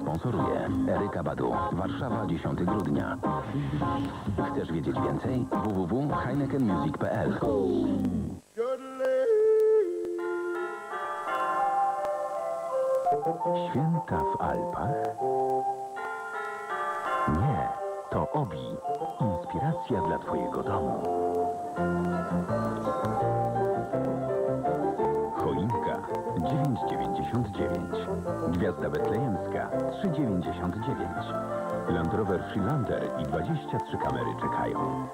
sponsoruje Eryka Badu. Warszawa 10 grudnia. Chcesz wiedzieć więcej? www.heinekenmusic.pl Święta w Alpach? Nie, to Obi. Inspiracja dla Twojego domu. Choinka 9,99. Gwiazda betlejemska 3,99. Land Rover Freelander i 23 kamery czekają.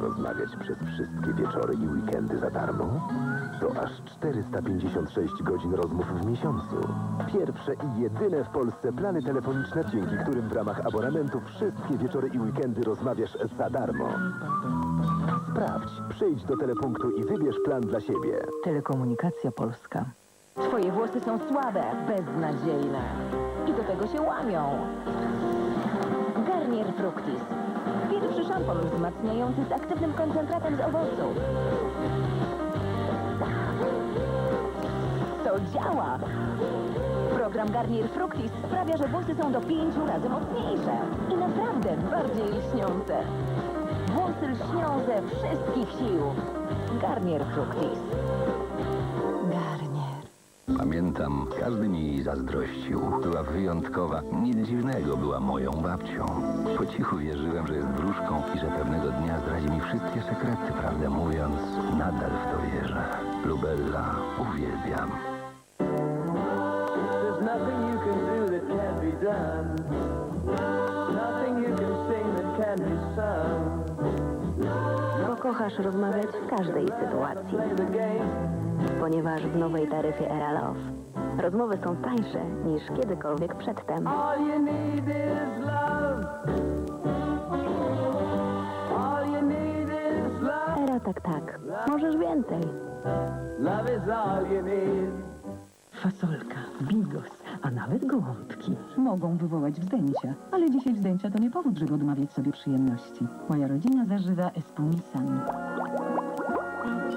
Rozmawiać przez wszystkie wieczory i weekendy za darmo? To aż 456 godzin rozmów w miesiącu. Pierwsze i jedyne w Polsce plany telefoniczne, dzięki którym w ramach abonamentu wszystkie wieczory i weekendy rozmawiasz za darmo. Sprawdź, przyjdź do telepunktu i wybierz plan dla siebie. Telekomunikacja Polska. Twoje włosy są słabe, beznadziejne. I do tego się łamią. Garnier Fructis. Szampon wzmacniający z aktywnym koncentratem z owoców. To działa! Program Garnier Fructis sprawia, że włosy są do pięciu razy mocniejsze i naprawdę bardziej lśniące. Włosy lśnią ze wszystkich sił. Garnier Fructis. Pamiętam, każdy mi jej zazdrościł. Była wyjątkowa. Nic dziwnego, była moją babcią. Po cichu wierzyłem, że jest wróżką i że pewnego dnia zdradzi mi wszystkie sekrety, prawdę mówiąc, nadal w to wierzę. Lubella, uwielbiam. Bo kochasz rozmawiać w każdej sytuacji. Ponieważ w nowej taryfie Era Love rozmowy są tańsze niż kiedykolwiek przedtem. All you need is love. All you need is love. Era tak tak, możesz więcej. Love is all you need. Fasolka, bigos, a nawet gołąbki mogą wywołać wzdęcia. Ale dzisiaj wzdęcia to nie powód, żeby odmawiać sobie przyjemności. Moja rodzina zażywa espumisan.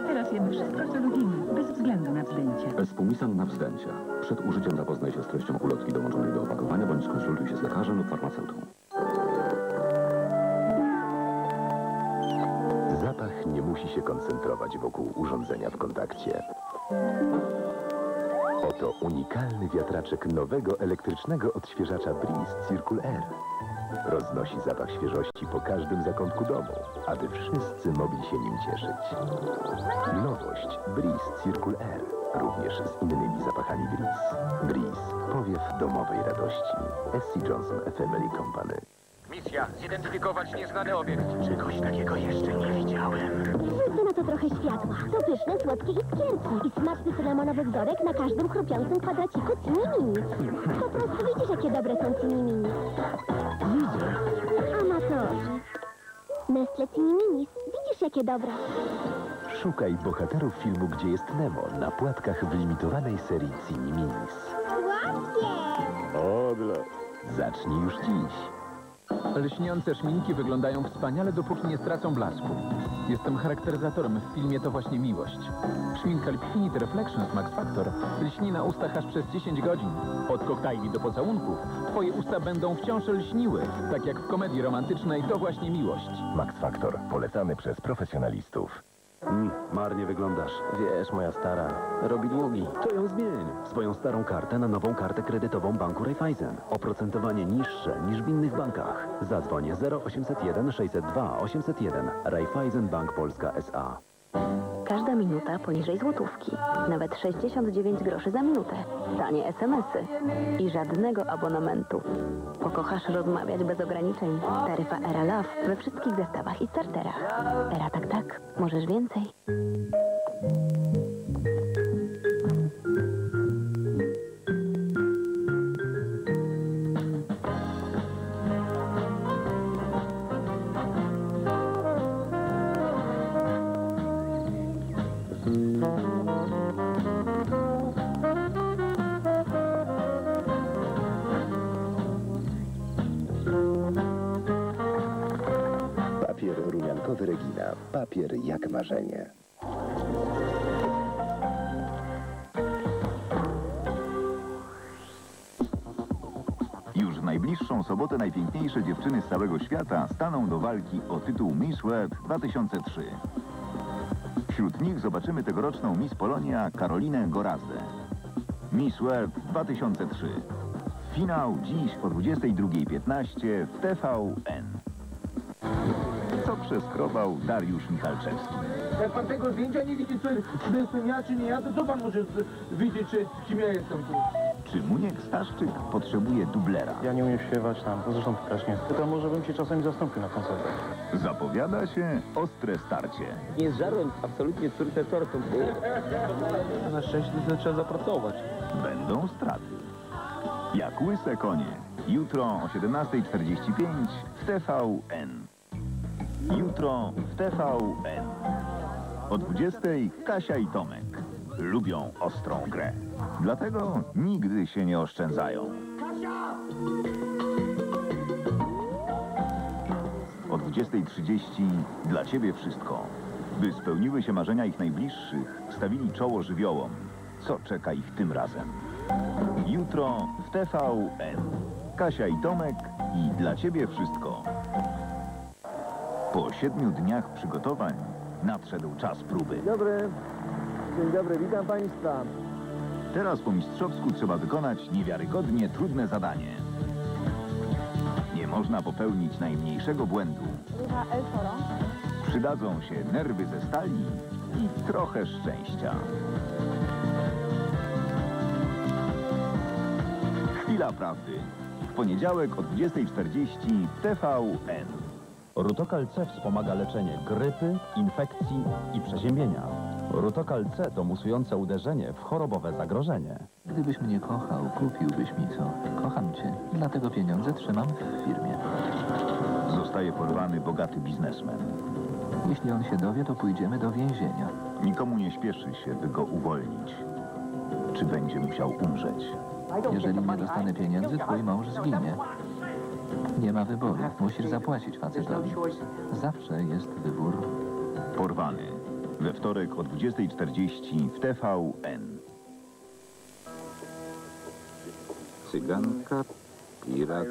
Teraz jemy wszystko, co lubimy, bez względu na wzdęcia. Espumisan na wzdęcia. Przed użyciem zapoznaj się z treścią ulotki dołączonej do opakowania bądź skonsultuj się z lekarzem lub farmaceutą. Zapach nie musi się koncentrować wokół urządzenia w kontakcie. Oto unikalny wiatraczek nowego elektrycznego odświeżacza Breeze Circle Air. Roznosi zapach świeżości po każdym zakątku domu, aby wszyscy mogli się nim cieszyć. Nowość Breeze Circle Air. Również z innymi zapachami Breeze. Breeze. Powiew domowej radości. SC Johnson Family Company. Misja, zidentyfikować nieznany obiekt. Czegoś takiego jeszcze nie widziałem. Wrzucę na to trochę światła. To pyszne, słodkie iskierki. I smaczny cynamonowy wzorek na każdym chrupiącym kwadraciku cini Po prostu widzisz, jakie dobre są cini Widzę. Amatorzy. Nestle cini minis. Widzisz, jakie dobre. Szukaj bohaterów filmu Gdzie jest Nemo na płatkach w limitowanej serii Cini Minis. Ładnie. Zacznij już dziś. Lśniące szminki wyglądają wspaniale, dopóki nie stracą blasku. Jestem charakteryzatorem w filmie To właśnie miłość. Szminka Infinite Reflections Max Factor lśni na ustach aż przez 10 godzin. Od koktajli do pocałunków twoje usta będą wciąż lśniły, tak jak w komedii romantycznej To właśnie miłość. Max Factor. Polecany przez profesjonalistów. Mm, marnie wyglądasz. Wiesz, moja stara, robi długi. To ją zmień. Swoją starą kartę na nową kartę kredytową banku Raiffeisen. Oprocentowanie niższe niż w innych bankach. Zadzwoń 0801 602 801. Raiffeisen Bank Polska S.A. Każda minuta poniżej złotówki. Nawet 69 groszy za minutę. Tanie SMS-y. I żadnego abonamentu. Pokochasz rozmawiać bez ograniczeń. Taryfa Era Love we wszystkich zestawach i starterach. Era tak tak, możesz więcej. Bankowy Regina. Papier jak marzenie. Już w najbliższą sobotę najpiękniejsze dziewczyny z całego świata staną do walki o tytuł Miss World 2003. Wśród nich zobaczymy tegoroczną Miss Polonia Karolinę Gorazdę. Miss World 2003. Finał dziś o 22.15 w TVN. Przeskrobał Dariusz Michalczewski. Jak pan tego zdjęcia nie widzi, czy, czy jestem ja, czy nie ja, to co pan może widzieć, czy, kim ja jestem tu? Czy Muniek Staszczyk potrzebuje dublera? Ja nie umiem śpiewać tam, to zresztą ty też nie. Ty to może bym cię czasami zastąpił na koncertach. Zapowiada się ostre starcie. Nie zżarłem absolutnie córkę tortu. Na szczęście to trzeba zapracować. Będą straty. Jak łyse konie. Jutro o 17.45 w TVN. Jutro w TVN. O 20.00 Kasia i Tomek. Lubią ostrą grę. Dlatego nigdy się nie oszczędzają. O 20.30 dla Ciebie wszystko. By spełniły się marzenia ich najbliższych, stawili czoło żywiołom. Co czeka ich tym razem? Jutro w TVN. Kasia i Tomek i dla Ciebie wszystko. Po siedmiu dniach przygotowań nadszedł czas próby. Dobry. Dzień dobry, witam państwa. Teraz po mistrzowsku trzeba wykonać niewiarygodnie trudne zadanie. Nie można popełnić najmniejszego błędu. Przydadzą się nerwy ze stali i trochę szczęścia. Chwila prawdy. W poniedziałek o 20.40 w TVN. Rutokal C wspomaga leczenie grypy, infekcji i przeziębienia. Rutokal C to musujące uderzenie w chorobowe zagrożenie. Gdybyś mnie kochał, kupiłbyś mi co? Kocham cię, dlatego pieniądze trzymam w firmie. Zostaje porwany bogaty biznesmen. Jeśli on się dowie, to pójdziemy do więzienia. Nikomu nie śpieszy się, by go uwolnić. Czy będzie musiał umrzeć? Jeżeli nie dostanę pieniędzy, twój mąż zginie. Nie ma wyboru. Musisz zapłacić facetowi. Zawsze jest wybór. Porwany. We wtorek o 20.40 w TVN. Cyganka, pirat,